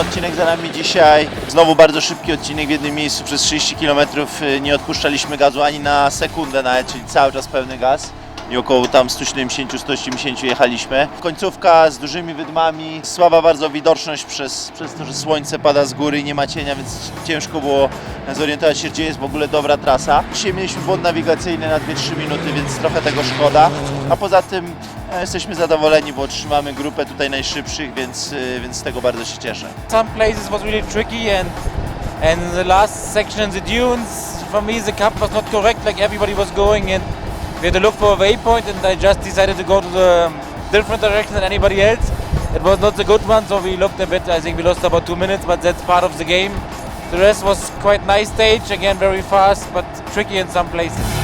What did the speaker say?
odcinek za nami dzisiaj. Znowu bardzo szybki odcinek w jednym miejscu przez 30 km. Nie odpuszczaliśmy gazu ani na sekundę nawet, czyli cały czas pełny gaz. I około tam 170-180 jechaliśmy. Końcówka z dużymi wydmami, słaba bardzo widoczność przez, przez to, że słońce pada z góry i nie ma cienia, więc ciężko było zorientować się, gdzie jest w ogóle dobra trasa. Dzisiaj mieliśmy błąd nawigacyjny na 2-3 minuty, więc trochę tego szkoda. A poza tym jesteśmy zadowoleni, bo trzymamy grupę tutaj najszybszych, więc, e, więc z tego bardzo się cieszę. Some places was really tricky and and the last section the dunes for me the cup was not correct like everybody was going and we had to look for a waypoint and I just decided to go to the different direction than anybody else. It was not the good one so we looked a bit I think we lost about two minutes but that's part of the game. The rest was quite nice stage again very fast but tricky in some places.